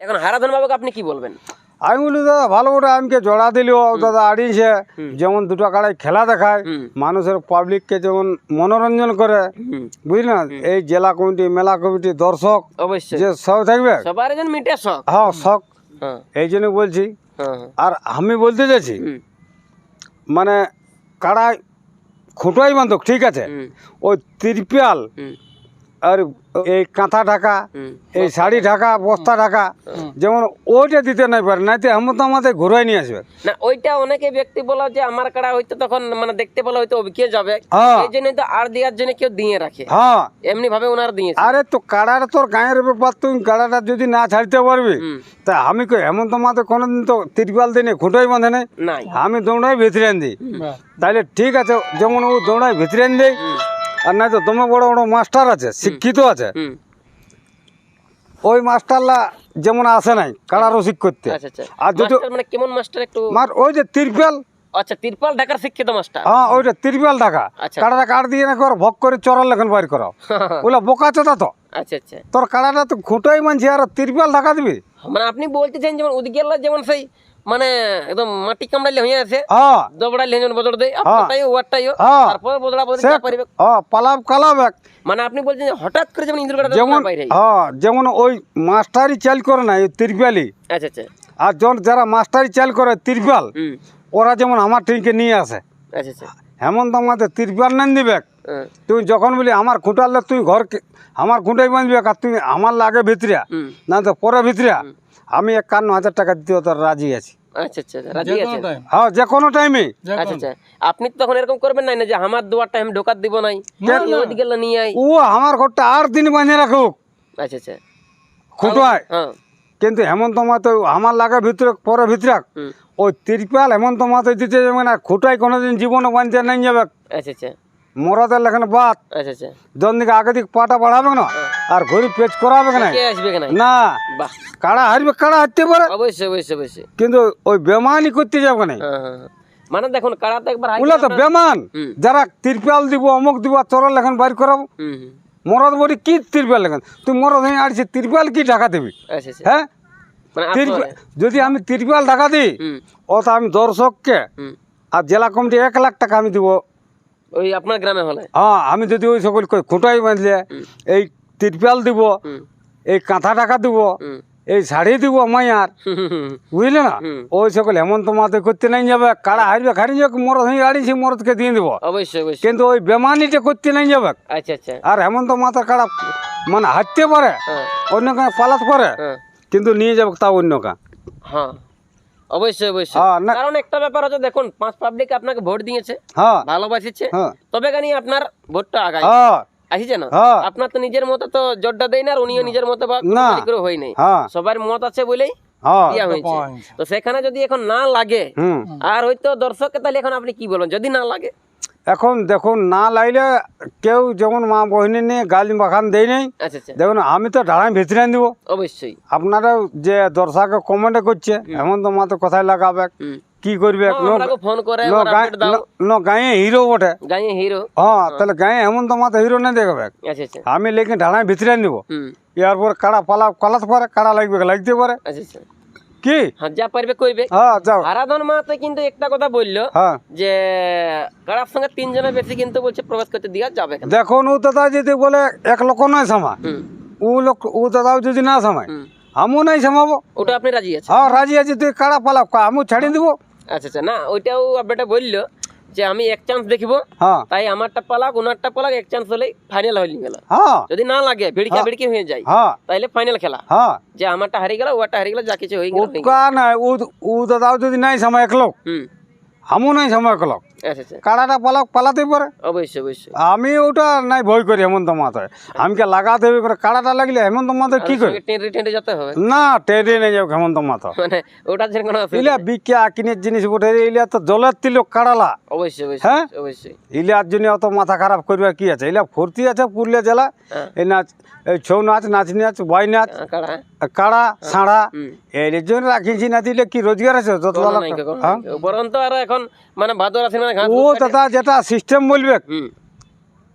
এখন হারাধন বাবুকে আপনি কি বলবেন? আমি বলি দাদা ভালো করে আমাকে জড়া দিলেও দাদা আড়িয়েছে। যেমন দুটো কাড়ায় খেলা দেখায় মানুষের পাবলিককে যেমন মনোরঞ্জন করে বুঝলি না এই জেলা কমিটি মেলা কমিটি দর্শক অবশ্যই। যে সব থাকবে সবার একজন মিটে শখ। হ্যাঁ শখ। হ্যাঁ। এই জন্য বলছি হ্যাঁ হ্যাঁ। আর আমি বলতে চাইছি মানে কাড়ায় খুঁটোই বান্ধব ঠিক আছে? ওই তিরপিয়াল আর এই কাঁথা ঢাকা এই শাড়ি ঢাকা বস্তা ঢাকা যেমন ওইটা দিতে নাই পারে নাইতে আমি তো আমাদের ঘুরাই নিয়ে আসবে। না ওইটা অনেকে ব্যক্তি বলা যে আমার কাড়া হয়তো তখন মানে দেখতে পেলে হয়তো কে যাবে। হ্যাঁ। এই জন্য তো আর দেওয়ার জন্য কেউ দিয়ে রাখে। হ্যাঁ। এমনি ভাবে ওনার দিয়ে আরে তো কাড়াটা তোর গায়ের ব্যাপার তুই কাড়াটা যদি না ছাড়তে পারবি তা আমি কই হেমন্ত মাতে কোনোদিন তো তিরপাল দিনে খুঁটোই বাঁধে নাই। নাই। আমি দৌড়াই ভিতরে আন দিই তাইলে ঠিক আছে যেমন ও দৌড়াই ভিতরে আন দিই হুম। আর নাই তো তোমার বড় বড় মাস্টার আছে শিক্ষিত আছে। ওই মাস্টারলা যেমন আসে নাই কাড়া রসিক করতে। আচ্ছা আচ্ছা। আর যদি মানে কেমন মাস্টার একটু? মার ওই যে তিরপাল। আচ্ছা তিরপাল ঢাকার শিক্ষিত মাস্টার? হ্যাঁ ওইটা তিরপাল ঢাকা। আচ্ছা। কাড়াটা কাট দিয়ে না কর ভক করে চরাল লেখন বাইর করো। ওগুলা বোকা চোদা তো। আচ্ছা আচ্ছা। তোর কাড়াটা তো খুঁটোই মানছি আর তিরপাল ঢাকা দিবি? মানে আপনি বলতে চান যেমন ওদিকে যেমন সেই মানে একদম মাটি কামড়াইলে হয়ে আছে। হ্যাঁ দবড়াইলে যেমন বদল দেয়। আপনারটাইও ওয়ারটাইও। তারপর বদলা বদলি যা পারিবে। হ্যাঁ পালাব কালাব এক। মানে আপনি বলছেন হঠাৎ করে যেমন ইন্দ্র কাটা যেমন হ্যাঁ যেমন ওই মাস্টারি চাল করে না ওই তিরপালি আচ্ছা আচ্ছা। আর যখন যারা মাস্টারি চাল করে তিরপাল ওরা যেমন আমার ট্রেনকে নিয়ে আসে। আচ্ছা আচ্ছা। হেমন্ত আমাদের তিরপাল নেন দিবে তুই যখন বলি আমার খুঁটালে তুই ঘর আমার খুঁটাই বাঁধবি আর তুই আমার লাগে ভিতরিয়া না তো পরে ভিতরিয়া আমি একান্ন হাজার টাকা দিতেও তোর রাজি আছি। আচ্ছা আচ্ছা রাজি আছেন? হ্যাঁ যে কোনো টাইমে আচ্ছা আচ্ছা। আপনি তো তখন এরকম করবেন নাই না যে আমার দুয়ারটা আমি ঢোকাত দিব নাই? ওদিকে নিয়ে আই ও আমার ঘরটা আর দিন বাঁধে রাখুক। আচ্ছা আচ্ছা। খুঁটায় হ্যাঁ। কিন্তু হেমন্ত মাতো আমার লাগে ভিতরে পরে ভিতরে ওই তিরপাল হেমন্ত মাতো দিতে যাবে না খুঁটাই কোনোদিন জীবনে বাঁধতে নাই যাবে। আচ্ছা আচ্ছা। মরাদের লেখানে বাদ। আচ্ছা আচ্ছা। দিকে আগে দিকে পাটা বাড়াবে না। আর ঘড়ি পেচ করাবে না কে আসবে কেন? না। বাহ। কাড়া হারবে কাড়া হারতে পারে। অবশ্যই অবশ্যই অবশ্যই। কিন্তু ওই বেমানি করতে যাবে না হ্যাঁ হ্যাঁ হ্যাঁ। মানে দেখুন কারা তো একবার হাই- তো বেমান। যারা তিরপাল দিব অমুক দিব তোর লেখান বাইর করাবো। মরদ বলি কি তিরপাল লেখান তুই মরদ হয়ে আড়ছে তিরপাল কি ঢাকা দিবি? আচ্ছা আচ্ছা। হ্যাঁ? মানে যদি আমি তিরপাল ঢাকা দিই ও তো আমি দর্শককে আর জেলা কমিটি এক লাখ টাকা আমি দিব। ওই আপনার গ্রামে হলে। হ্যাঁ আমি যদি ওই সকল খুঁটাই বাঁধলে এই তিরপাল দিব এই কাঁথা টাকা দিব এই শাড়ি দিব মাইয়ার। বুঝলে না? ওই সকল হেমন্ত মাতে করতে নাই যাবে কারা হারবে খারি যাবে মরদ হয়ে আড়িছি মরদকে দিয়ে দিব। অবশ্যই কিন্তু ওই বেমানিটা করতে নাই যাবে। আচ্ছা আচ্ছা। আর হেমন্ত মাতার কাড়া মানে হাঁটতে পারে হ্যাঁ। অন্য কাঁ পালাতে পারে হ্যাঁ। কিন্তু নিয়ে যাবে তা অন্য কা হ্যাঁ। অবশ্যই অবশ্যই। কারণ একটা ব্যাপার হচ্ছে দেখুন পাঁচ পাবলিক আপনাকে ভোট দিয়েছে হ্যাঁ। ভালোবাসিছে। হ্যাঁ। তবে কানি আপনার ভোটটা আগায়। হ্যাঁ। আসিছে না? হ্যাঁ। আপনার তো নিজের মতো তো জোরটা দেয় না আর উনিও নিজের মতো হয় নাই। হ্যাঁ। সবার মত আছে বলেই হ্যাঁ। তো সেখানে যদি এখন না লাগে আর হয়তো দর্শককে তাহলে এখন আপনি কি বলেন যদি না লাগে? এখন দেখুন না লাইলে কেউ যেমন মা বহিনী নিয়ে গালি বাখান দেয় নাই আচ্ছা আচ্ছা। দেখুন আমি তো ঢাড়াই ভেতরে দিব। অবশ্যই। আপনারা যে দর্শকে কমেন্টে করছে এমন তো মা তো কথায় লাগাবে কি করবে? হ্যাঁ, ফোন করে ন গায়ে- হিরো বটে। গায়ে হিরো হ্যাঁ তাহলে গায়ে হেমন্ত মাতে হিরো না দেখবে আমি লেকিন ঢাড়াই ভিতরে হুম। এরপর কাড়া পালা পালাতে পারে কাড়া লাগবে লাগতে পারে। আচ্ছা আচ্ছা। কি? হ্যাঁ যা পারবে করবে হ্যাঁ যাও। কিন্তু একটা কথা বলল হ্যাঁ। যে কারার সঙ্গে তিনজনের বেশি কিন্তু বলছে প্রবেশ করতে দেওয়া যাবে দেখুন ও দাদা যদি বলে এক লোক নয় সামা ও লোক ও দাদাও যদি না সামায় আমিও নাই সামাবো। ওটা আপনি রাজি আছেন? হ্যাঁ রাজি আছি তুই কাড়া পালা আমি ছাড়ি দিব। আচ্ছা আচ্ছা। না ওইটাও আপনি বলল যে আমি এক চান্স দেখব। হ্যাঁ। তাই আমারটা পালাক ওনারটা পালাক এক চান্স হলেই ফাইনাল হয়ে গেল। হ্যাঁ। যদি না লাগে ভিড়কা ভিড়কি হয়ে যায় হ্যাঁ। তাইলে ফাইনাল খেলা। হ্যাঁ। যে আমারটা হারিয়ে গেল ওটা হারিয়ে গেল যা কিছু হয়ে গেল হয়ে গেল। উৎকা নাই ও ও দাদাও যদি নাই সামা এক আমিও নাই সামা এক লোক আচ্ছা আচ্ছা। কাড়াটা পালাক পালাতে পারে। অবশ্যই অবশ্যই। আমি ওটা নাই ভয় করি হেমন্ত মাথায়। আমাকে লাগাতে হবে করে কাড়াটা লাগলে হেমন্ত মাথায় কি করে? টেন্ডে টেন্ডে যেতে হবে। না টেনে নিয়ে যাও হেমন্ত মাথা মানে ওটার জন্য কোনো ইলা বিকে আকিনের জিনিস বটে ইলা তো জলের তিলক কাড়ালা। অবশ্যই অবশ্যই হ্যাঁ? অবশ্যই। ইলার জন্য অত মাথা খারাপ করবার কি আছে? ইলা ফুর্তি আছে পুরুলিয়া জেলা। হ্যাঁ। এই নাচ এই ছৌ নাচ নাচনি নাচ বাই নাচ কাড়া। কাড়া সাড়া হুম। এর জন্য রাখিছি না দিলে কি রোজগার আছে? যত হ্যাঁ? নাই। আর এখন মানে ভাদর আছে মানে ও দাদা যেটা সিস্টেম বলবে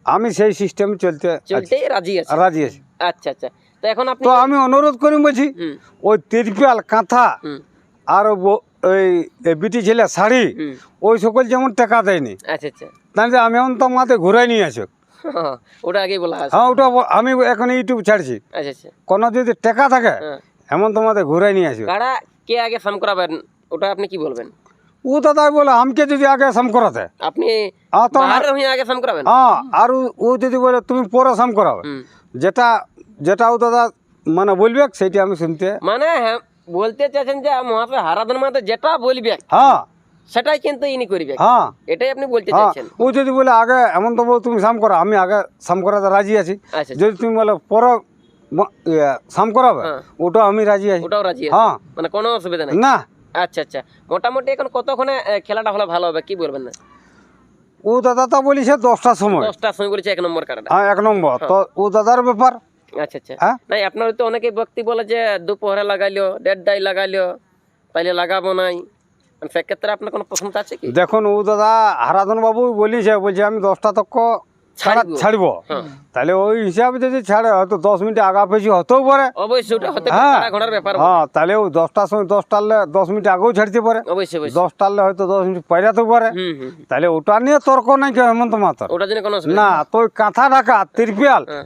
আমি সেই সিস্টেম চলতে চলতেই রাজি আছে। রাজি আছি। আচ্ছা আচ্ছা। তো এখন আপনি তো আমি অনুরোধ করি বলছি ওই তিরপাল কাঁথা আর ওই বিটি ছেলে শাড়ি ওই সকল যেমন টাকা দেয়নি। আচ্ছা আচ্ছা। যে আমি এখন তো মাতে ঘুরাই নিয়ে আসো। ওটা আগেই বলা আছে। হ্যাঁ ওটা আমি এখন ইউটিউব ছাড়ছি। আচ্ছা আচ্ছা। কোনো যদি টাকা থাকে হ্যাঁ। এমন তোমাদের ঘুরাই নিয়ে আসো। কাড়া কে আগে সাম করাবেন ওটা আপনি কি বলবেন? ও দাদা বলে আমাকে যদি আগে সাম করাতে আপনি হ্যাঁ তো বাহারের হয়ে আগে সাম করাবেন হ্যাঁ আর ও- ও যদি বলে তুমি পরে সাম করাবে হুম যেটা যেটা ও দাদা মানে বলবে সেইটা আমি শুনতে মানে হ্যাঁ বলতে চাইছেন যে মহাশয় হারাধন মাতে যেটা বলবে হ্যাঁ সেটাই কিন্তু ইনি করবে হ্যাঁ এটাই আপনি বলতে হ্যাঁ চাইছেন ও যদি বলে আগে এমন তো বলো তুমি সাম করো আমি আগে সাম করাতে রাজি আছি আচ্ছা আচ্ছা। যদি তুমি বলে পরে ম- ইয়ে, সাম করাবে হ্যাঁ। ওটা আমি রাজি আছি ওটাও রাজি আছে হ্যাঁ মানে কোনো অসুবিধা নাই না আচ্ছা আচ্ছা। মোটামুটি এখন কতক্ষণে খেলাটা হলে ভালো হবে? কি বলবেন? না ও দাদা তো বলিছে দশটার সময়। দশটার সময় বলেছে এক নম্বর কার্ডটা হ্যাঁ এক নম্বর। তো ও দাদার ব্যাপার। আচ্ছা আচ্ছা। হ্যাঁ? নাই আপনার তো অনেকে ব্যক্তি বলে যে দুপুরে লাগাইলো দেড়টাই লাগাইলো তাইলে লাগাবো নাই। মানে সেক্ষেত্রে আপনার কোনো পছন্দ আছে কি? দেখুন ও দাদা হারাধন বাবু বলিছে বলছে আমি দশটা তক ছাড়বো। ছাড়ব। হ্যাঁ। তাহলে ওই হিসাবে যদি ছাড়ে হয়তো দশ মিনিট আগা পেছি হতেও পারে। হ্যাঁ। হ্যাঁ তাহলে ও দশটার সময় দশটালে দশ মিনিট আগেও ছাড়তে পারে। দশটালে হয়তো দশ মিনিট পাইরাতেও পারে। তাহলে ওটা নিয়ে তর্ক নাই কেউ হেমন্ত মাতার। না তো ওই কাঁথা ঢাকা তিরপিয়াল হ্যাঁ।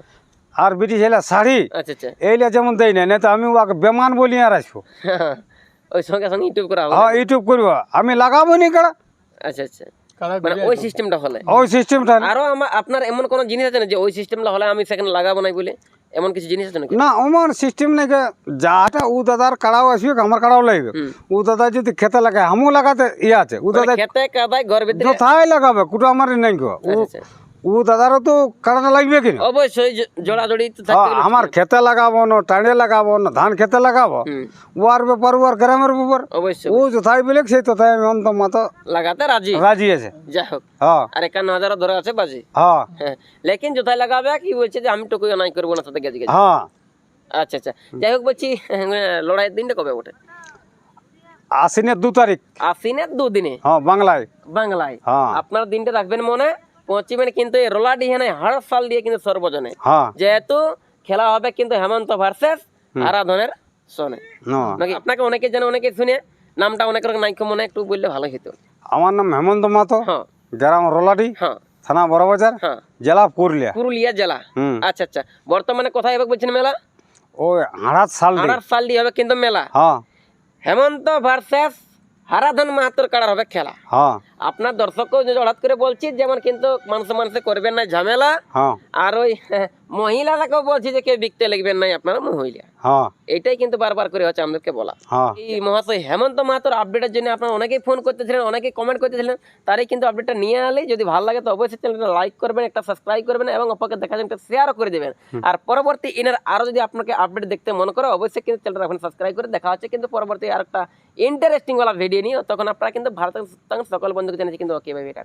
আর বিটি ছেলে শাড়ি। আচ্ছা আচ্ছা। এইলা যেমন দেয় না তো আমি ওকে বেমান বলি আর আসব। ওই সঙ্গে সঙ্গে ইউটিউব করা হ্যাঁ ইউটিউব করব। আমি লাগাবো নি কেডা? আচ্ছা আচ্ছা। মানে ওই সিস্টেমটা হলে। ওই সিস্টেমটা আরও আমার আপনার এমন কোন জিনিস আছে না যে ওই সিস্টেমটা হলে আমি সেখানে লাগাবো নাই বলে? এমন কিছু জিনিস আছে নাকি? না আমার সিস্টেম নাই যাটা ও দাদার কাড়াও আসবে আমার কাড়াও লাগবে। ও দাদা যদি খেতে লাগায় আমিও লাগাতে ইয়ে আছে। ও দাদা মানে খেতে কাদায় ঘর ভিতরে যথাই লাগাবে কুটো আমার নাই গো। ও। দাদারও তো কাড়াটা লাগবে কিনা? অবশ্যই জোড়াজোড়ি হ্যাঁ, আমার খেতে লাগাবো না টাঁড়ে লাগাবো না ধান খেতে লাগাবো ওয়ার ব্যাপার ওয়ার গ্রামের ব্যাপার। অবশ্যই ও যথাই বলে সেই তথাই আমি অন্ত মাতো লাগাতে রাজি। রাজি আছে। যাই হোক। হ্যাঁ। আর একান্ন হাজার ধরে আছে বাজি। হ্যাঁ। হ্যাঁ। লেকিন যোথায় লাগাবে কি বলছে যে আমি টুকুই নাই করব না গেছে গেছে হ্যাঁ। আচ্ছা আচ্ছা। যাই হোক বলছি লড়াইয়ের দিনটা কবে ওঠে? আশ্বিনের দু তারিখ। আশ্বিনের দুদিনে হ্যাঁ বাংলায়। বাংলায়। হ্যাঁ। আপনার দিনটা রাখবেন মনে? পশ্চিমের কিন্তু এই রোলাডি হেনে হার সাল দিয়ে কিন্তু সর্বজনে। হ্যাঁ। যেহেতু খেলা হবে কিন্তু হেমন্ত ভার্সেস আরাধনের সনে। নাকি আপনাকে অনেকে জানে অনেকে শুনে নামটা অনেক রকম নাইকো মনে একটু বললে ভালো হতো আমার নাম হেমন্ত মাতো হ্যাঁ। গ্রাম রোলাডি হ্যাঁ। থানা বড়বাজার হ্যাঁ। জেলা পুরুলিয়া। পুরুলিয়া জেলা। আচ্ছা আচ্ছা। বর্তমানে কোথায় হবে বলছেন মেলা? ও হাড়াত সাল আড়ার সাল দিয়ে হবে কিন্তু মেলা। হ্যাঁ। হেমন্ত ভার্সেস হারাধন মাহাতোর কাড়ার হবে খেলা। হ্যাঁ। আপনার দর্শক হঠাৎ করে বলছি যেমন কিন্তু মানুষ মানুষে করবেন না ঝামেলা। হ্যাঁ। আর ওই মহিলারাকেও বলছি যে কেউ বিকতে লিখবেন নাই আপনারা মহিলা। হ্যাঁ। এইটাই কিন্তু বারবার করে হচ্ছে আমাদেরকে বলা। হ্যাঁ। এই মহাশয় হেমন্ত মাহাতোর আপডেটের জন্য আপনারা অনেকেই ফোন করতেছিলেন অনেকেই কমেন্ট করতেছিলেন তারই কিন্তু আপডেটটা নিয়ে আলে যদি ভালো লাগে তো অবশ্যই চ্যানেলটা লাইক করবেন একটা সাবস্ক্রাইব করবেন এবং অপরকে জন্য একটা শেয়ারও করে দেবেন। আর পরবর্তী এনার আরও যদি আপনাকে আপডেট দেখতে মনে করে অবশ্যই কিন্তু চ্যানেলটা এখন সাবস্ক্রাইব করে দেখা হচ্ছে। কিন্তু পরবর্তী আর একটা ইন্টারেস্টিং ওয়ালা ভিডিও নিয়ে তখন আপনারা কিন্তু ভারতের সকল বন্ধুকে জানিয়েছি কিন্তু ওকে ভাই এটা